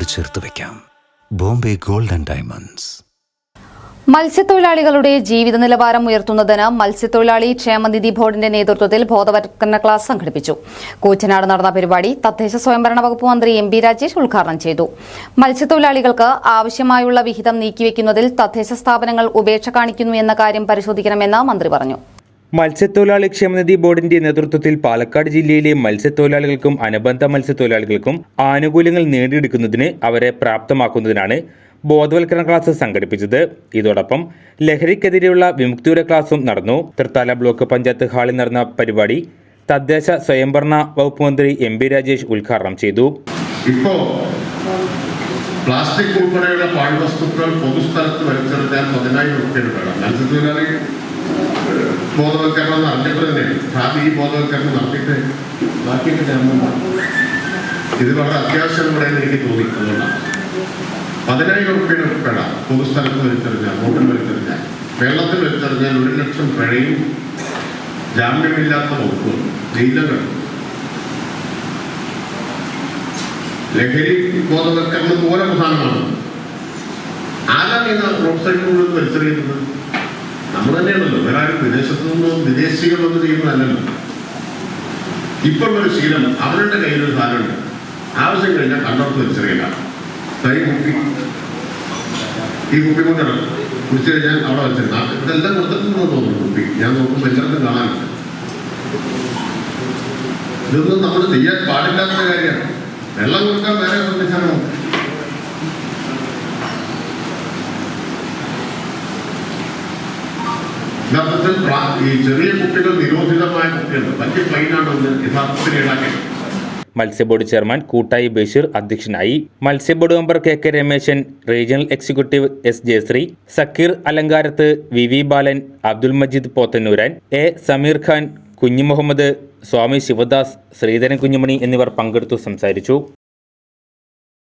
ചേർത്ത് വെക്കാം. Bombay gold and diamonds. മത്സ്യത്തൊഴിലാളികളുടെ ജീവിത നിലവാരം ഉയർത്തുന്നതിന് മത്സ്യത്തൊഴിലാളി ക്ഷേമനിധി ബോർഡിന്റെ നേതൃത്വത്തിൽ ബോധവൽക്കരണ ക്ലാസ് സംഘടിപ്പിച്ചു. കൂച്ചനാട് നടന്ന പരിപാടി തദ്ദേശ സ്വയംഭരണ വകുപ്പ് മന്ത്രി എം ബി രാജേഷ് ഉദ്ഘാടനം ചെയ്തു. മത്സ്യത്തൊഴിലാളികൾക്ക് ആവശ്യമായുള്ള വിഹിതം നീക്കിവെക്കുന്നതിൽ തദ്ദേശ സ്ഥാപനങ്ങൾ ഉപേക്ഷ കാണിക്കുന്നു എന്ന കാര്യം പരിശോധിക്കണമെന്ന് മന്ത്രി പറഞ്ഞു. മത്സ്യത്തൊഴിലാളി ക്ഷേമനിധി ബോർഡിന്റെ നേതൃത്വത്തിൽ പാലക്കാട് ജില്ലയിലെ മത്സ്യത്തൊഴിലാളികൾക്കും അനുബന്ധ മത്സ്യത്തൊഴിലാളികൾക്കും ആനുകൂല്യങ്ങൾ നേടിയെടുക്കുന്നതിന് അവരെ പ്രാപ്തമാക്കുന്നതിനാണ് ബോധവൽക്കരണ ക്ലാസ് സംഘടിപ്പിച്ചത്. ഇതോടൊപ്പം ലഹരിക്കെതിരെയുള്ള വിമുക്തിയുടെ ക്ലാസും നടന്നു. തൃത്താല ബ്ലോക്ക് പഞ്ചായത്ത് ഹാളിൽ നടന്ന പരിപാടി തദ്ദേശ സ്വയംഭരണ വകുപ്പ് മന്ത്രി എം ബി രാജേഷ് ഉദ്ഘാടനം ചെയ്തു. ഇപ്പോ പ്ലാസ്റ്റിക് ഉൾപ്പെടെയുള്ള പാഴ്വസ്തുക്കൾ പൊതുസ്ഥലത്ത് വലിച്ചെടുക്കാൻ പതിനായിരം റുപ്യ വേണം. മത്സ്യത്തൊഴിലാളി ബോധവൽക്കരണം നടത്തിയപ്പോൾ തന്നെയാണ് ഭാവി ഈ ബോധവൽക്കരണം നടത്തിയിട്ട് ബാക്കിയൊക്കെ മുമ്പാണ്. ഇത് വളരെ അത്യാവശ്യം കൂടെ എനിക്ക് തോന്നി അതുകൊണ്ടാണ്. പതിനായിരം റുപ്യ വേണ്ട പൊതുസ്ഥലത്ത് വലിച്ചെറിഞ്ഞാൽ റോഡിൽ വലിച്ചെറിഞ്ഞാൽ വെള്ളത്തിൽ വലിച്ചെറിഞ്ഞാൽ ഒരു ലക്ഷം പിഴയും ജാമ്യമില്ലാത്ത വകുപ്പും ജയിലുകൾ ലഹരി ബോധവൽക്കരണം പോലെ പ്രധാനമാണ്. ആരാണ് ഇന്ന് റോഡ് സൈഡിലൂടെ വലിച്ചെറിയുന്നത്? നമ്മൾ തന്നെയാണല്ലോ വേറെ വിദേശത്തു വിദേശികൾ വന്ന് ചെയ്യുന്നതല്ലല്ലോ. ഇപ്പോഴൊരു ശീലം അവരുടെ കയ്യിലൊരു സാധനമുണ്ട്. ആവശ്യം കഴിഞ്ഞാൽ കണ്ടോർത്ത് വലിച്ചെറിയില്ല കൈ കുപ്പി. ഈ കുപ്പി കൊണ്ടാണ് കുടിച്ചു കഴിഞ്ഞാൽ അവിടെ വെച്ചിരുന്ന. ഇതെല്ലാം കൊടുത്തിട്ടുണ്ടോ തോന്നുന്നു കുപ്പി. ഞാൻ നോക്കുമ്പോൾ എല്ലാവർക്കും കാണാനുണ്ട് ഇതൊന്നും നമ്മൾ ചെയ്യാൻ പാടില്ലാത്ത കാര്യമാണ്. വെള്ളം കൊടുക്കാൻ വേറെ സംവിധാനമോ യഥാർത്ഥത്തിൽ ഈ ചെറിയ കുട്ടികൾ നിരോധിതമായ കുട്ടികളുണ്ട് വലിയ ഫൈനാണ് ഒന്ന് യഥാർത്ഥത്തിൽ ഈടാക്കിയത്. മത്സ്യബോർഡ് ചെയർമാൻ കൂട്ടായി ബഷീർ അധ്യക്ഷനായി മത്സ്യബോർഡ് member K K Rameshan regional executive S Jayasree Zakir Alangarath V V Balan Abdul Majeed Pothannooran A Sameer Khan Kunhu Muhammad Swamy Sivadas Sreedharan കുഞ്ഞുമണി എന്നിവർ പങ്കെടുത്തു സംസാരിച്ചു.